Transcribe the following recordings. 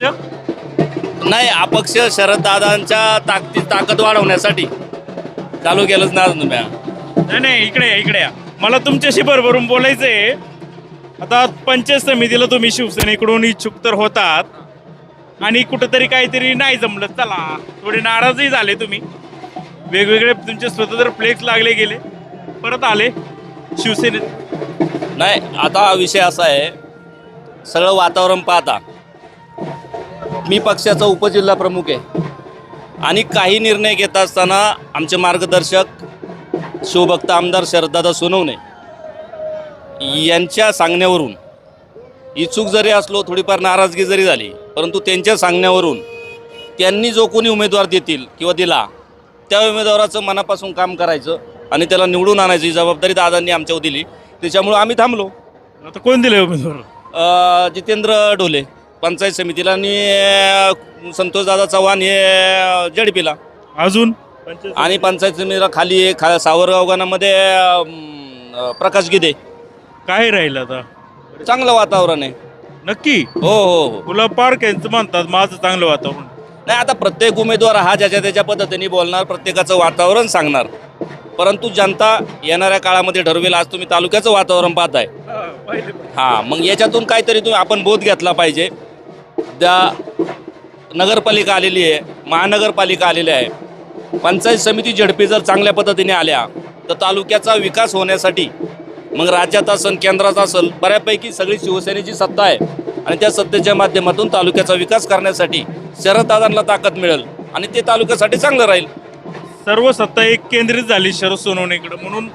नाही अपक्ष शरददादांच्या ताकदी ताकद वाढवण्यासाठी. चालू केलंच ना तुम्ही नाही नाही इकडे या इकडे या. मला तुमच्याशी भरभरून बोलायचंय. आता पंचायत समितीला तुम्ही शिवसेनेकडून इच्छुक तर होतात. आणि कुठंतरी काहीतरी नाही जमलं चला. थोडे नाराजही झाले तुम्ही. वेगवेगळे तुमचे स्वतंत्र फ्लेक्स लागले गेले. परत आले शिवसेनेत. नाही आता हा विषय असा आहे. सगळं वातावरण पाहता. मी पक्षाचा उपजिल्हा प्रमुख आहे. आणि काही निर्णय घेत असताना आमचे मार्गदर्शक शिवभक्त आमदार शरददादा सोनवणे यांच्या सांगण्यावरून इच्छुक जरी असलो थोडीफार नाराजगी जरी झाली परंतु त्यांच्या सांगण्यावरून त्यांनी जो कोणी उमेदवार देतील किंवा दिला त्या उमेदवाराचं मनापासून काम करायचं आणि त्याला निवडून आणायची जबाबदारी दादांनी आमच्यावर दिली. त्याच्यामुळं आम्ही थांबलो. आता कोण दिले उमेदवार? जितेंद्र ढोले. पंचायत समितीला आणि संतोषदादा चव्हाण हे जडपीला. अजून? आणि पंचायत समितीला खाली खा सावरगाव गाणामध्ये अ, प्रकाश गिदे. काय राहिलं आता? चांगलं वातावरण आहे. नक्की? हो हो हो. गुलाब पार्क यांचं म्हणतात माझं चांगलं वातावरण. नाही आता प्रत्येक उमेदवार हा ज्याच्या त्याच्या पद्धतीने बोलणार प्रत्येकाचं वातावरण सांगणार. परंतु जनता येणाऱ्या काळामध्ये ठरवेल आज तुम्ही तालुक्याचं वातावरण पाहताय. हां मग याच्यातून काहीतरी तुम्ही आपण बोध घेतला पाहिजे. त्या नगरपालिका आलेली आहे महानगरपालिका आलेली आहे. पंचायत समिती झडपी जर चांगल्या पद्धतीने आल्या तर तालुक्याचा विकास होण्यासाठी मग राज्यात असेल केंद्रात असेल बऱ्यापैकी सगळी शिवसेनेची सत्ता आहे. आणि त्या सत्तेच्या माध्यमातून तालुक्याचा विकास करण्यासाठी शरददादांना ताकद मिळेल आणि ते तालुक्यासाठी चांगलं राहील. सर्व सत्ता एक केंद्रित झाली शरद सोनवणेकडे म्हणून.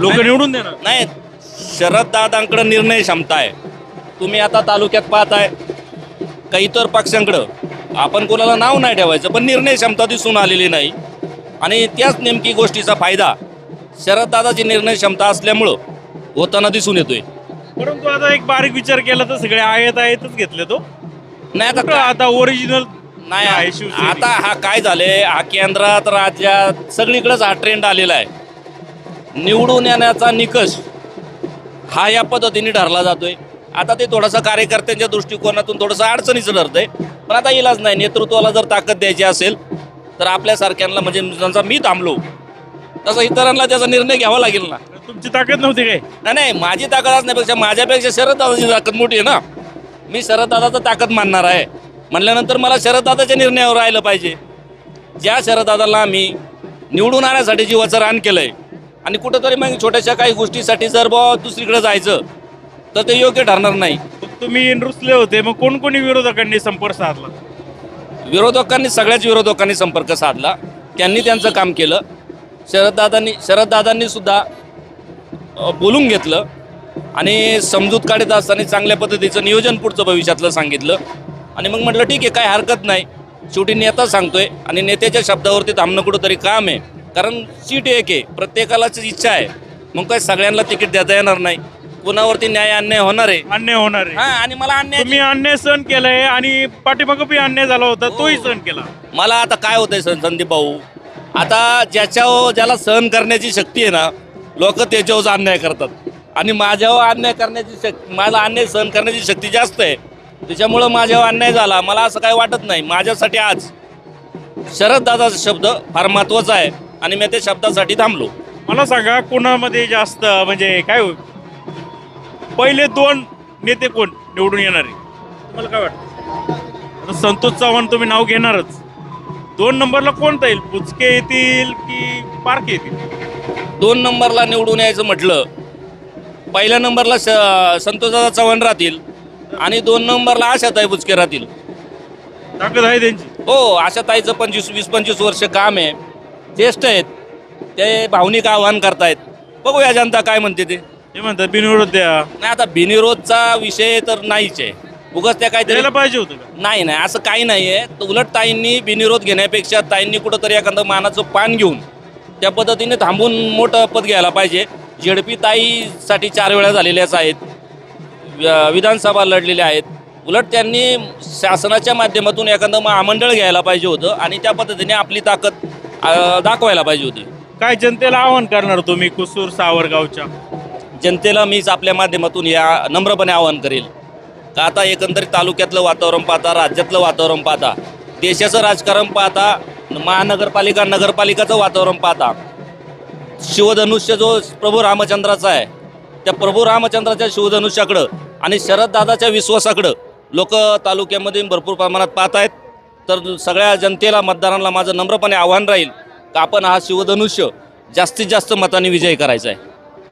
लोक निवडून देणार. नाही शरददादांकडे निर्णय क्षमता आहे. तुम्ही आता तालुक्यात पाहताय काही तर पक्षांकडं. आपण कोणाला नाव नाही ठेवायचं पण निर्णय क्षमता दिसून आलेली नाही. आणि त्याच नेमकी गोष्टीचा फायदा शरददादाची निर्णय क्षमता असल्यामुळं होताना दिसून येतोय. परंतु आता एक बारीक विचार केला तर सगळे आहेत आहेतच घेतले तो. नाही आता कुठं आता ओरिजिनल नाही आहे शिवसेना. आता हा काय झाले हा केंद्रात राज्यात सगळीकडेच हा ट्रेंड आलेला आहे. निवडून येण्याचा निकष हा या पद्धतीने ठरला जातोय. आता ते थोडंसं कार्यकर्त्यांच्या दृष्टिकोनातून थोडंसं अडचणीचं ठरतंय. पण आता इलाज नाही. नेतृत्वाला जर ताकद द्यायची असेल तर आपल्यासारख्यांना म्हणजे जसा मी थांबलो तसं इतरांना त्याचा निर्णय घ्यावा लागेल ना. तुमची ताकद नव्हती काय? नाही नाही माझी ताकद असण्यापेक्षा माझ्यापेक्षा शरददादाची ताकद मोठी आहे ना. मी शरददादाचं ताकद मानणार आहे. म्हणल्यानंतर मला शरददादाच्या निर्णयावर राहिलं पाहिजे. ज्या शरददादाला आम्ही निवडून आणण्यासाठी जीवाचं रान केलं आहे आणि कुठंतरी मग छोट्याशा काही गोष्टीसाठी जर बुवा दुसरीकडे जायचं तर ते योग्य ठरणार नाही. तुम्ही रुसले होते मग कोण कोणी विरोधकांनी संपर्क साधला? विरोधकांनी सगळ्याच विरोधकांनी संपर्क साधला. त्यांनी त्यांचं काम केलं. शरददादांनी शरददादांनी सुद्धा बोलून घेतलं. आणि समजूत काढत असताना चांगल्या पद्धतीचं नियोजन पुढचं भविष्यातलं सांगितलं. आणि मग म्हटलं ठीक आहे काय हरकत नाही. शेवटी नेता सांगतोय आणि नेत्याच्या शब्दावरती थांबणं कुठंतरी काम आहे. कारण सीट एक आहे प्रत्येकालाच इच्छा आहे. मग काय सगळ्यांना तिकीट देता येणार नाही. कोणावरती न्याय अन्याय होणार आहे? अन्याय होणार आहे. हा आणि मला अन्याय तुम्ही अन्याय सहन केलाय आणि पाठीमागं बी अन्याय झाला होता तोही सहन केला. मला आता काय होतंय सं संदीप भाऊ? आता ज्याच्यावर ज्याला सहन करण्याची शक्ती आहे ना लोक त्याच्यावर अन्याय करतात. आणि माझ्यावर अन्याय करण्याची शक् मला अन्याय सहन करण्याची शक्ती जास्त आहे. त्याच्यामुळं माझ्यावर अन्याय झाला. मला असं काही वाटत नाही. माझ्यासाठी आज शरददादाचा शब्द फार महत्त्वाचा आहे. आणि मी त्या शब्दासाठी थांबलो. मला सांगा कोणामध्ये जास्त म्हणजे काय होईल? पहिले दोन नेते कोण निवडून येणारे? तुम्हाला काय वाटतं? संतोष चव्हाण तुम्ही नाव घेणारच. दोन नंबरला कोणता येईल? पुचके येतील की पार्क येतील? दोन नंबरला निवडून यायचं म्हटलं पहिल्या नंबरला संतोषदादा चव्हाण राहतील आणि दोन नंबरला आशाताई बुचके राहतील. ताकद आहे त्यांची. हो आशाताईचं पंचवीस वीस पंचवीस वर्ष काम आहे. ज्येष्ठ आहेत. ते भावनिक आव्हान करतायत. बघूया जनता काय म्हणते ते. ते म्हणतात बिनविरोध द्या. नाही आता बिनविरोधचा विषय तर नाहीच. आहे उगाच त्या काहीतरी द्यायला पाहिजे होतं का? नाही नाही असं काही नाही आहे तर उलट ताईंनी बिनविरोध घेण्यापेक्षा ताईंनी कुठंतरी एखादं मानाचं पान घेऊन त्या पद्धतीने थांबून मोठं पद घ्यायला पाहिजे. झेडपी ताईसाठी चार वेळा झालेल्याच आहेत. व्य- विधानसभा लढलेल्या आहेत. उलट त्यांनी शासनाच्या माध्यमातून एखादं महामंडळ घ्यायला पाहिजे होतं आणि त्या पद्धतीने आपली ताकद अं, दाखवायला पाहिजे होती. काय जनतेला आवाहन करणार तुम्ही कुसूर सावरगावच्या? जनतेला मीच आपल्या माध्यमातून या नम्रपणे आवाहन करेल. का आता एकंदरीत तालुक्यातलं वातावरण पाहता राज्यातलं वातावरण पाहता देशाचं राजकारण पाहता महानगरपालिका नगरपालिकाचं वातावरण पाहता शिवधनुष्य जो प्रभू रामचंद्राचा आहे त्या प्रभू रामचंद्राच्या शिवधनुष्याकडं आणि शरददादाच्या विश्वासाकडं लोक तालुक्यामध्ये भरपूर प्रमाणात पाहत आहेत. तर सगळ्या जनतेला मतदारांना माझं नम्रपणे आव्हान राहील का आपण हा शिवधनुष्य जास्तीत जास्त मताने विजयी करायचा आहे.